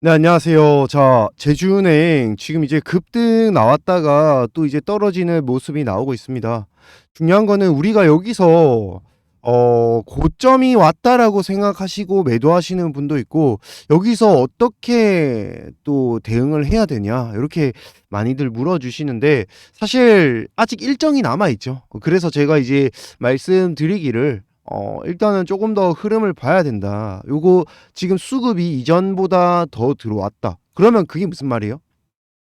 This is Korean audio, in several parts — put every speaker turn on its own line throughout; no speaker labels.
네, 안녕하세요. 자, 제주은행 지금 이제 급등 나왔다가 또 이제 떨어지는 모습이 나오고 있습니다. 중요한 거는 우리가 여기서 어, 고점이 왔다라고 생각하시고 매도하시는 분도 있고 여기서 어떻게 또 대응을 해야 되냐 이렇게 많이들 물어주시는데 사실 아직 일정이 남아 있죠. 그래서 제가 이제 말씀드리기를 어, 일단은 조금 더 흐름을 봐야 된다. 요거 지금 수급이 이전보다 더 들어왔다. 그러면 그게 무슨 말이에요?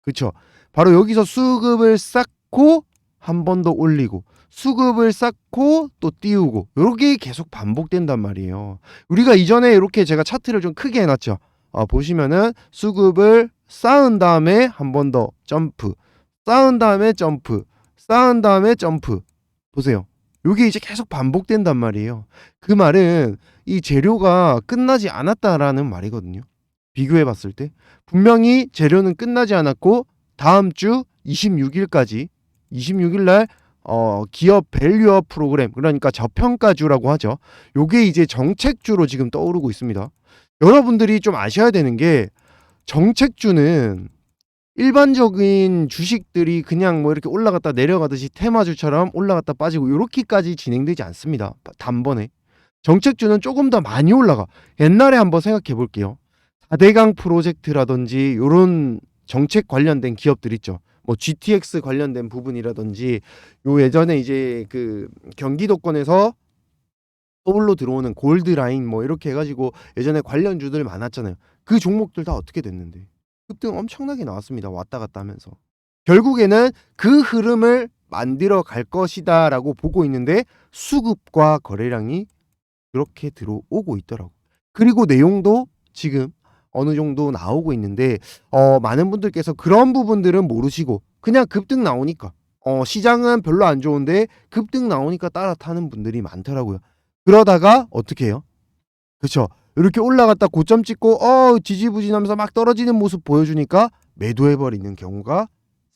그쵸? 바로 여기서 수급을 쌓고 한 번 더 올리고 수급을 쌓고 또 띄우고 요렇게 계속 반복된단 말이에요. 우리가 이전에 이렇게 제가 차트를 좀 크게 해놨죠. 어, 보시면은 수급을 쌓은 다음에 한 번 더 점프 쌓은 다음에 점프 쌓은 다음에 점프 보세요. 요게 이제 계속 반복된단 말이에요. 그 말은 이 재료가 끝나지 않았다라는 말이거든요. 비교해 봤을 때 분명히 재료는 끝나지 않았고 다음 주 26일까지 26일 날 어, 기업 밸류업 프로그램 그러니까 저평가주라고 하죠. 요게 이제 정책주로 지금 떠오르고 있습니다. 여러분들이 좀 아셔야 되는 게 정책주는 일반적인 주식들이 그냥 뭐 이렇게 올라갔다 내려가듯이 테마주처럼 올라갔다 빠지고 이렇게까지 진행되지 않습니다. 단번에. 정책주는 조금 더 많이 올라가. 옛날에 한번 생각해 볼게요. 4대강 프로젝트라든지 요런 정책 관련된 기업들 있죠. 뭐 GTX 관련된 부분이라든지 요 예전에 이제 그 경기도권에서 서울로 들어오는 골드라인 뭐 이렇게 해가지고 예전에 관련주들 많았잖아요. 그 종목들 다 어떻게 됐는데? 급등 엄청나게 나왔습니다. 왔다 갔다 하면서. 결국에는 그 흐름을 만들어 갈 것이다 라고 보고 있는데 수급과 거래량이 그렇게 들어오고 있더라고. 그리고 내용도 지금 어느 정도 나오고 있는데 어, 많은 분들께서 그런 부분들은 모르시고 그냥 급등 나오니까 어, 시장은 별로 안 좋은데 급등 나오니까 따라 타는 분들이 많더라고요. 그러다가 어떻게 해요? 그렇죠. 이렇게 올라갔다 고점 찍고 어 지지부진하면서 막 떨어지는 모습 보여주니까 매도해 버리는 경우가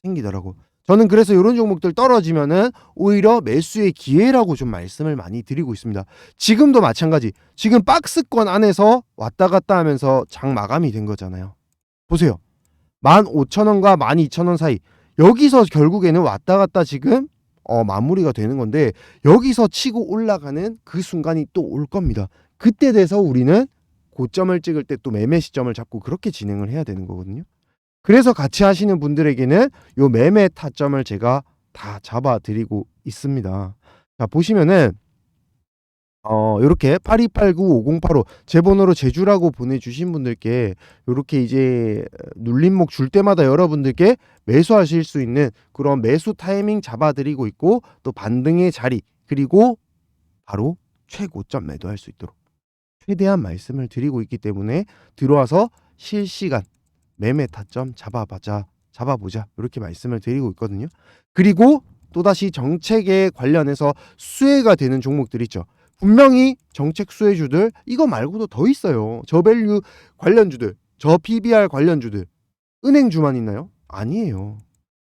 생기더라고. 저는 그래서 이런 종목들 떨어지면은 오히려 매수의 기회라고 좀 말씀을 많이 드리고 있습니다. 지금도 마찬가지. 지금 박스권 안에서 왔다 갔다 하면서 장 마감이 된 거잖아요. 보세요. 15,000원과 12,000원 사이. 여기서 결국에는 왔다 갔다 지금 어, 마무리가 되는 건데 여기서 치고 올라가는 그 순간이 또 올 겁니다. 그때 돼서 우리는 고점을 찍을 때 또 매매 시점을 잡고 그렇게 진행을 해야 되는 거거든요. 그래서 같이 하시는 분들에게는 요 매매 타점을 제가 다 잡아 드리고 있습니다. 자, 보시면은 어, 요렇게 82895085 제 번호로 제주라고 보내주신 분들께 요렇게 이제 눌림목 줄 때마다 여러분들께 매수하실 수 있는 그런 매수 타이밍 잡아드리고 있고 또 반등의 자리 그리고 바로 최고점 매도할 수 있도록 최대한 말씀을 드리고 있기 때문에 들어와서 실시간 매매 타점 잡아보자 잡아보자 이렇게 말씀을 드리고 있거든요. 그리고 또다시 정책에 관련해서 수혜가 되는 종목들 있죠. 분명히 정책 수혜주들 이거 말고도 더 있어요. 저밸류 관련주들, 저 PBR 관련주들, 은행주만 있나요? 아니에요.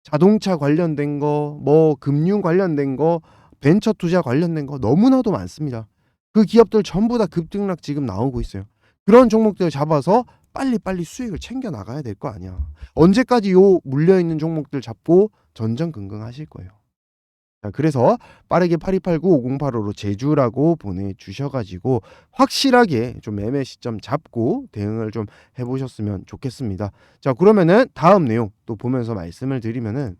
자동차 관련된 거, 뭐 금융 관련된 거, 벤처 투자 관련된 거 너무나도 많습니다. 그 기업들 전부 다 급등락 지금 나오고 있어요. 그런 종목들 잡아서 빨리빨리 수익을 챙겨 나가야 될 거 아니야. 언제까지 요 물려 있는 종목들 잡고 전전긍긍 하실 거예요. 자, 그래서 빠르게 8289-5085로 제주라고 보내주셔가지고 확실하게 좀 매매 시점 잡고 대응을 좀 해보셨으면 좋겠습니다. 자, 그러면은 다음 내용 또 보면서 말씀을 드리면은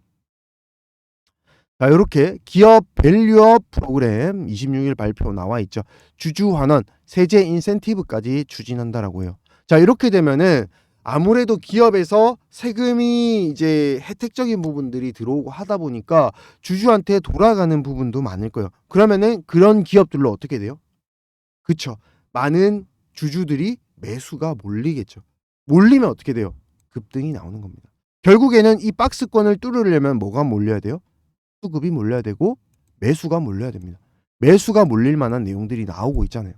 자, 이렇게 기업 밸류업 프로그램 26일 발표 나와 있죠. 주주 환원, 세제 인센티브까지 추진한다라고 해요. 자, 이렇게 되면은 아무래도 기업에서 세금이 이제 혜택적인 부분들이 들어오고 하다 보니까 주주한테 돌아가는 부분도 많을 거예요. 그러면은 그런 기업들로 어떻게 돼요? 그쵸. 많은 주주들이 매수가 몰리겠죠. 몰리면 어떻게 돼요? 급등이 나오는 겁니다. 결국에는 이 박스권을 뚫으려면 뭐가 몰려야 돼요? 수급이 몰려야 되고 매수가 몰려야 됩니다. 매수가 몰릴 만한 내용들이 나오고 있잖아요.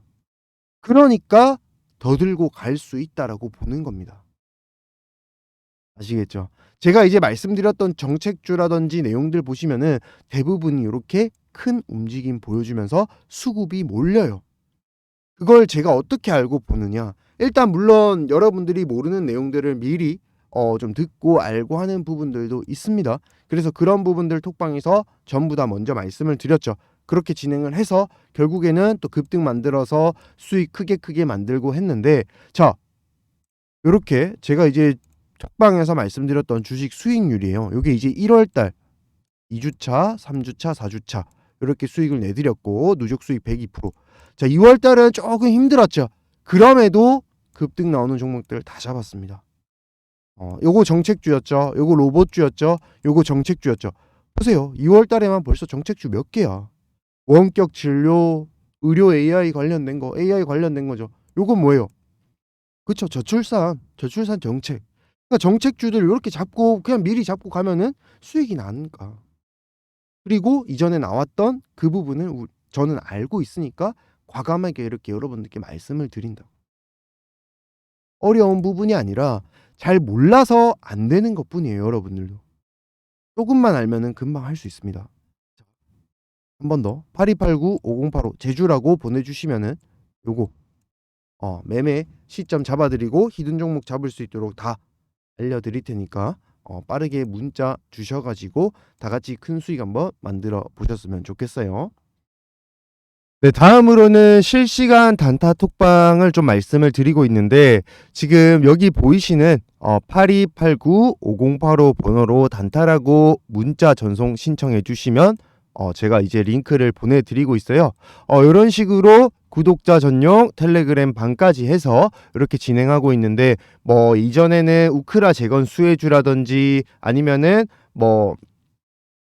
그러니까 더 들고 갈 수 있다라고 보는 겁니다. 아시겠죠? 제가 이제 말씀드렸던 정책주라든지 내용들 보시면은 대부분이 이렇게 큰 움직임 보여주면서 수급이 몰려요. 그걸 제가 어떻게 알고 보느냐? 일단 물론 여러분들이 모르는 내용들을 미리 어, 좀 듣고 알고 하는 부분들도 있습니다. 그래서 그런 부분들 톡방에서 전부 다 먼저 말씀을 드렸죠. 그렇게 진행을 해서 결국에는 또 급등 만들어서 수익 크게 크게 만들고 했는데 자 이렇게 제가 이제 톡방에서 말씀드렸던 주식 수익률이에요. 이게 이제 1월달 2주차, 3주차, 4주차 이렇게 수익을 내드렸고 누적 수익 102%. 자 2월달은 조금 힘들었죠. 그럼에도 급등 나오는 종목들 다 잡았습니다. 어, 요거 정책주였죠. 요거 로봇주였죠. 요거 정책주였죠. 보세요. 2월 달에만 벌써 정책주 몇 개야. 원격 진료, 의료 AI 관련된 거, AI 관련된 거죠. 요건 뭐예요? 그쵸. 저출산, 저출산 정책. 그러니까 정책주들 이렇게 잡고 그냥 미리 잡고 가면은 수익이 나니까. 그리고 이전에 나왔던 그 부분을 우- 저는 알고 있으니까 과감하게 이렇게 여러분들께 말씀을 드린다. 어려운 부분이 아니라 잘 몰라서 안 되는 것 뿐이에요, 여러분들도. 조금만 알면은 금방 할 수 있습니다. 한 번 더. 8289-5085 제주라고 보내주시면은 요거, 어, 매매 시점 잡아드리고 히든 종목 잡을 수 있도록 다 알려드릴 테니까 어, 빠르게 문자 주셔가지고 다 같이 큰 수익 한번 만들어 보셨으면 좋겠어요. 네, 다음으로는 실시간 단타 톡방을 좀 말씀을 드리고 있는데 지금 여기 보이시는 어, 8289-5085 번호로 단타라고 문자 전송 신청해 주시면 어, 제가 이제 링크를 보내드리고 있어요. 어, 이런 식으로 구독자 전용 텔레그램 방까지 해서 이렇게 진행하고 있는데 뭐 이전에는 우크라 재건 수혜주라든지 아니면은 뭐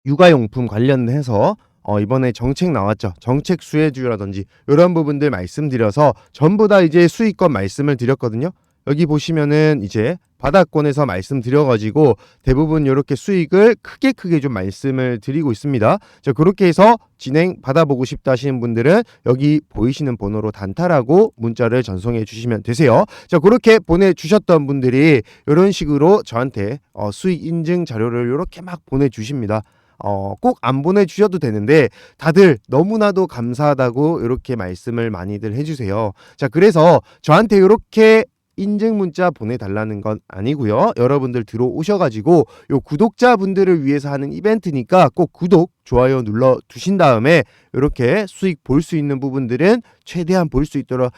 육아용품 관련해서 어, 이번에 정책 나왔죠. 정책 수혜주라든지 이런 부분들 말씀드려서 전부 다 이제 수익권 말씀을 드렸거든요. 여기 보시면은 이제 바닥권에서 말씀드려가지고 대부분 이렇게 수익을 크게 크게 좀 말씀을 드리고 있습니다. 자 그렇게 해서 진행 받아보고 싶다 하시는 분들은 여기 보이시는 번호로 단타라고 문자를 전송해 주시면 되세요. 자 그렇게 보내주셨던 분들이 이런 식으로 저한테 어, 수익 인증 자료를 이렇게 막 보내주십니다. 어, 꼭 안 보내주셔도 되는데 다들 너무나도 감사하다고 이렇게 말씀을 많이들 해주세요. 자, 그래서 저한테 이렇게 인증 문자 보내달라는 건 아니고요. 여러분들 들어오셔가지고 요 구독자분들을 위해서 하는 이벤트니까 꼭 구독, 좋아요 눌러 두신 다음에 이렇게 수익 볼 수 있는 부분들은 최대한 볼 수 있도록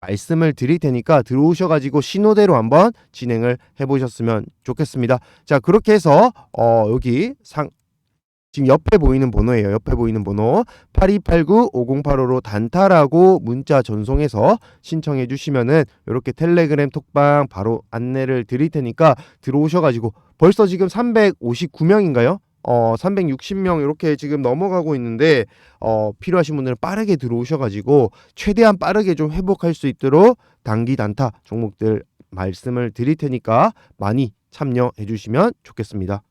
말씀을 드릴 테니까 들어오셔가지고 신호대로 한번 진행을 해보셨으면 좋겠습니다. 자 그렇게 해서 어 여기 상 지금 옆에 보이는 번호예요. 옆에 보이는 번호 8289-5085로 단타라고 문자 전송해서 신청해 주시면은 이렇게 텔레그램 톡방 바로 안내를 드릴 테니까 들어오셔가지고 벌써 지금 359명인가요? 어 360명 이렇게 지금 넘어가고 있는데 어 필요하신 분들은 빠르게 들어오셔가지고 최대한 빠르게 좀 회복할 수 있도록 단기 단타 종목들 말씀을 드릴 테니까 많이 참여해 주시면 좋겠습니다.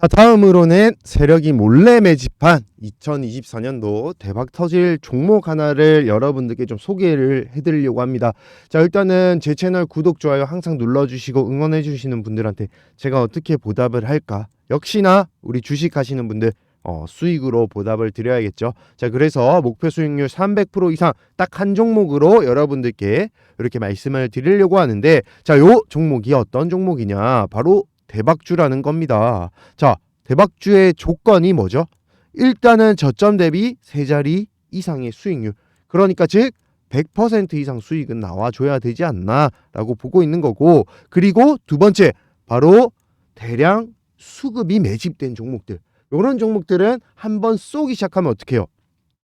자, 다음으로는 세력이 몰래 매집한 2024년도 대박 터질 종목 하나를 여러분들께 좀 소개를 해드리려고 합니다. 자, 일단은 제 채널 구독, 좋아요 항상 눌러주시고 응원해주시는 분들한테 제가 어떻게 보답을 할까? 역시나 우리 주식 하시는 분들 어, 수익으로 보답을 드려야겠죠. 자, 그래서 목표 수익률 300% 이상 딱 한 종목으로 여러분들께 이렇게 말씀을 드리려고 하는데, 자, 요 종목이 어떤 종목이냐? 바로 대박주라는 겁니다. 자, 대박주의 조건이 뭐죠? 일단은 저점 대비 세 자리 이상의 수익률. 그러니까 즉 100% 이상 수익은 나와줘야 되지 않나라고 보고 있는 거고, 그리고 두 번째 바로 대량 수급이 매집된 종목들. 이런 종목들은 한번 쏘기 시작하면 어떻게 해요?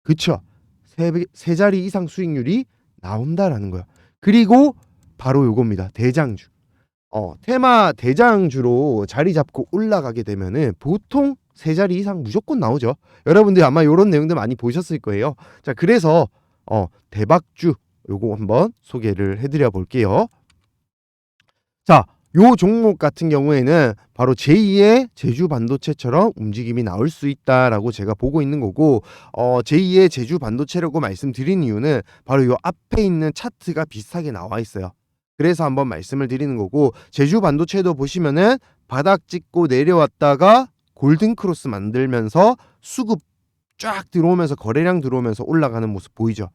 그쵸? 세, 배- 세 자리 이상 수익률이 나온다라는 거야. 그리고 바로 요겁니다. 대장주. 어, 테마 대장주로 자리 잡고 올라가게 되면은 보통 세 자리 이상 무조건 나오죠. 여러분들 아마 이런 내용들 많이 보셨을 거예요. 자, 그래서 어, 대박주 요거 한번 소개를 해드려 볼게요. 자, 요 종목 같은 경우에는 바로 제2의 제주 반도체처럼 움직임이 나올 수 있다라고 제가 보고 있는 거고 어, 제2의 제주 반도체라고 말씀드린 이유는 바로 요 앞에 있는 차트가 비슷하게 나와 있어요. 그래서 한번 말씀을 드리는 거고 제주 반도체도 보시면은 바닥 찍고 내려왔다가 골든 크로스 만들면서 수급 쫙 들어오면서 거래량 들어오면서 올라가는 모습 보이죠.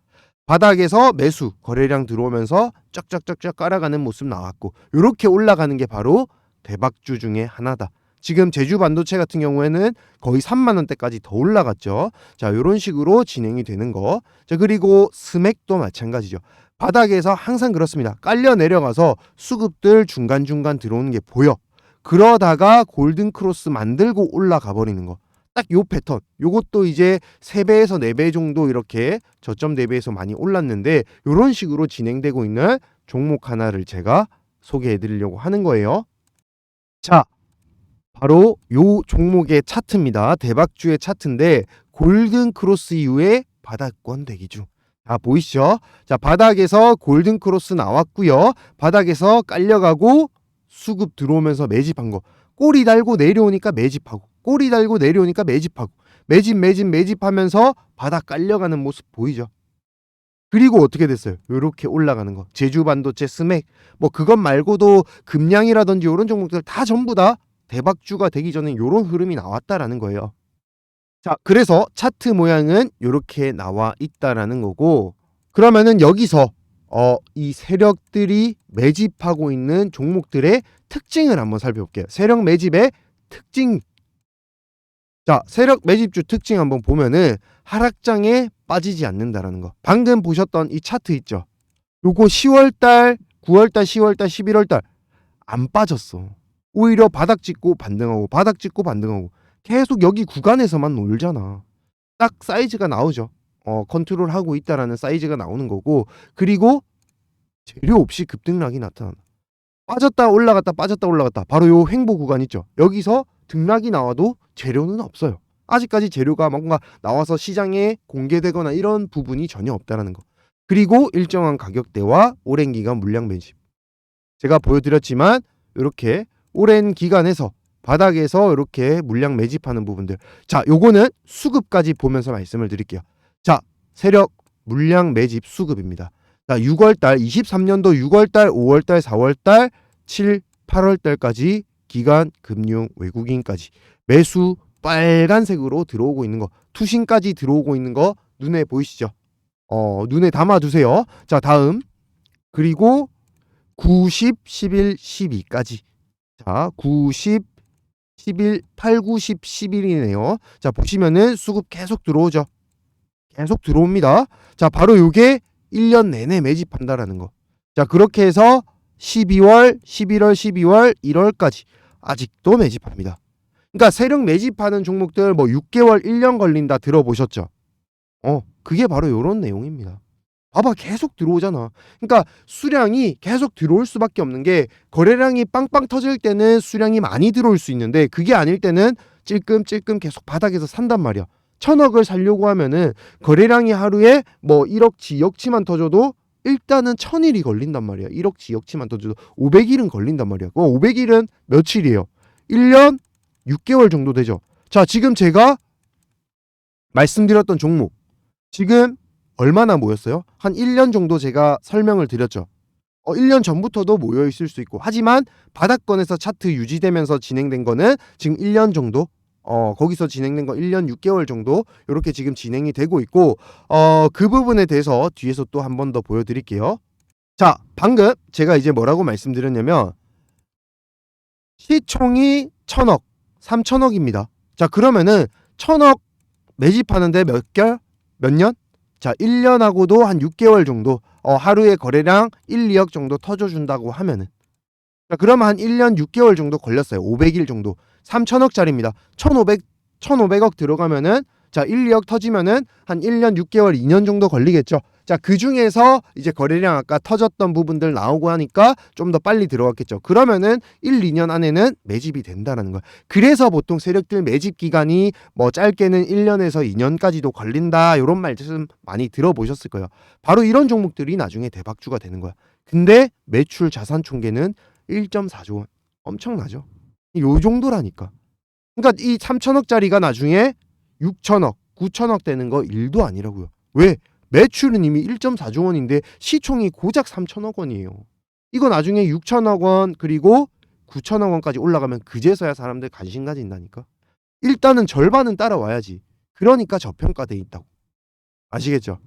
바닥에서 매수 거래량 들어오면서 쫙쫙쫙쫙 깔아가는 모습 나왔고 이렇게 올라가는 게 바로 대박주 중에 하나다. 지금 제주 반도체 같은 경우에는 거의 3만 원대까지 더 올라갔죠. 자, 이런 식으로 진행이 되는 거. 자, 그리고 스맥도 마찬가지죠. 바닥에서 항상 그렇습니다. 깔려 내려가서 수급들 중간중간 들어오는 게 보여. 그러다가 골든 크로스 만들고 올라가 버리는 거. 딱 요 패턴. 요것도 이제 3배에서 4배 정도 이렇게 저점 대비해서 많이 올랐는데 요런 식으로 진행되고 있는 종목 하나를 제가 소개해 드리려고 하는 거예요. 자, 바로 요 종목의 차트입니다. 대박주의 차트인데 골든 크로스 이후에 바닥권 대기 중. 자, 보이시죠? 자, 바닥에서 골든 크로스 나왔고요. 바닥에서 깔려가고 수급 들어오면서 매집한 거. 꼬리 달고 내려오니까 매집하고 꼬리 달고 내려오니까 매집하고 매집 매집 매집하면서 바닥 깔려가는 모습 보이죠? 그리고 어떻게 됐어요? 요렇게 올라가는 거. 제주 반도체 스맥 뭐 그것 말고도 금량이라든지 이런 종목들 다 전부 다 대박주가 되기 전에 요런 흐름이 나왔다라는 거예요. 자, 그래서 차트 모양은 요렇게 나와 있다라는 거고 그러면은 여기서 어, 이 세력들이 매집하고 있는 종목들의 특징을 한번 살펴볼게요. 세력 매집의 특징. 자, 세력 매집주 특징 한번 보면은 하락장에 빠지지 않는다라는 거. 방금 보셨던 이 차트 있죠? 요거 10월달, 9월달, 10월달, 11월달 안 빠졌어. 오히려 바닥 찍고 반등하고 바닥 찍고 반등하고 계속 여기 구간에서만 놀잖아. 딱 사이즈가 나오죠. 어, 컨트롤하고 있다라는 사이즈가 나오는 거고 그리고 재료 없이 급등락이 나타나. 빠졌다 올라갔다 빠졌다 올라갔다. 바로 요 횡보 구간 있죠. 여기서 등락이 나와도 재료는 없어요. 아직까지 재료가 뭔가 나와서 시장에 공개되거나 이런 부분이 전혀 없다라는 거. 그리고 일정한 가격대와 오랜 기간 물량 매집. 제가 보여드렸지만 이렇게 오랜 기간에서 바닥에서 이렇게 물량 매집하는 부분들. 자, 요거는 수급까지 보면서 말씀을 드릴게요. 자, 세력 물량 매집 수급입니다. 자, 6월달 23년도 6월달, 5월달, 4월달, 7, 8월달까지 기간 금융 외국인까지 매수 빨간색으로 들어오고 있는 거, 투신까지 들어오고 있는 거 눈에 보이시죠? 어, 눈에 담아 두세요. 자, 다음. 그리고 90, 11, 12까지. 자, 90, 11, 8, 9, 10, 11이네요. 자, 보시면은 수급 계속 들어오죠. 계속 들어옵니다. 자, 바로 요게 1년 내내 매집한다라는 거. 자, 그렇게 해서 12월, 11월, 12월, 1월까지 아직도 매집합니다. 그러니까 세력 매집하는 종목들 뭐 6개월, 1년 걸린다 들어보셨죠? 어, 그게 바로 요런 내용입니다. 봐봐, 계속 들어오잖아. 그러니까 수량이 계속 들어올 수밖에 없는 게 거래량이 빵빵 터질 때는 수량이 많이 들어올 수 있는데 그게 아닐 때는 찔끔찔끔 계속 바닥에서 산단 말이야. 천억을 살려고 하면은 거래량이 하루에 뭐 1억치, 2억치만 터져도 일단은 천일이 걸린단 말이야. 1억치, 2억치만 터져도 500일은 걸린단 말이야. 그 500일은 며칠이에요? 1년 6개월 정도 되죠. 자, 지금 제가 말씀드렸던 종목 지금 얼마나 모였어요? 한 1년 정도 제가 설명을 드렸죠. 어, 1년 전부터도 모여 있을 수 있고 하지만 바닥권에서 차트 유지되면서 진행된 거는 지금 1년 정도 어, 거기서 진행된 거 1년 6개월 정도 이렇게 지금 진행이 되고 있고 어, 그 부분에 대해서 뒤에서 또 한 번 더 보여드릴게요. 자, 방금 제가 이제 뭐라고 말씀드렸냐면 시총이 천억, 3천억입니다. 자, 그러면은 천억 매집하는데 몇 개월? 몇 년? 자, 1년하고도 한 6개월 정도 어, 하루에 거래량 1, 2억 정도 터져준다고 하면은 자, 그러면 한 1년 6개월 정도 걸렸어요. 500일 정도. 3천억짜리입니다. 1,500 1,500억 들어가면은 자, 1, 2억 터지면은 한 1년 6개월, 2년 정도 걸리겠죠. 자, 그 중에서 이제 거래량 아까 터졌던 부분들 나오고 하니까 좀 더 빨리 들어갔겠죠. 그러면은 1, 2년 안에는 매집이 된다라는 거야. 그래서 보통 세력들 매집 기간이 뭐 짧게는 1년에서 2년까지도 걸린다. 이런 말씀 많이 들어보셨을 거예요. 바로 이런 종목들이 나중에 대박주가 되는 거야. 근데 매출 자산 총계는 1.4조 원. 엄청나죠. 요 정도라니까. 그러니까 이 3천억짜리가 나중에 6천억, 9천억 되는 거 일도 아니라고요. 왜? 매출은 이미 1.4조 원인데 시총이 고작 3천억 원이에요. 이거 나중에 6천억 원 그리고 9천억 원까지 올라가면 그제서야 사람들 관심 가진다니까. 일단은 절반은 따라와야지. 그러니까 저평가돼 있다고. 아시겠죠?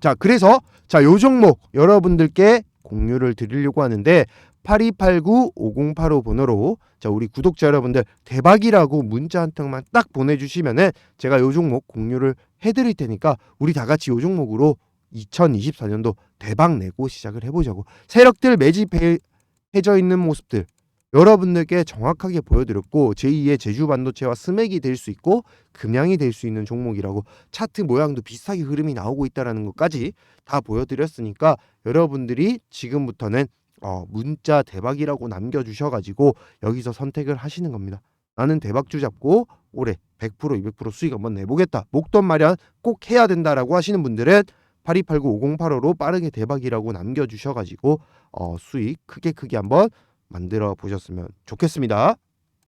자, 그래서 자, 요 종목 여러분들께 공유를 드리려고 하는데 8289-5085 번호로 자, 우리 구독자 여러분들 대박이라고 문자 한 통만 딱 보내주시면은 제가 요 종목 공유를 해드릴 테니까 우리 다 같이 요 종목으로 2024년도 대박 내고 시작을 해보자고. 세력들 매집해져 있는 모습들 여러분들께 정확하게 보여드렸고 제2의 제주 반도체와 스맥이 될 수 있고 금양이 될 수 있는 종목이라고 차트 모양도 비슷하게 흐름이 나오고 있다라는 것까지 다 보여드렸으니까 여러분들이 지금부터는 어, 문자 대박이라고 남겨주셔가지고 여기서 선택을 하시는 겁니다. 나는 대박주 잡고 올해 100% 200% 수익 한번 내보겠다. 목돈 마련 꼭 해야 된다라고 하시는 분들은 8289-5085로 빠르게 대박이라고 남겨주셔가지고 어, 수익 크게 크게 한번 만들어 보셨으면 좋겠습니다.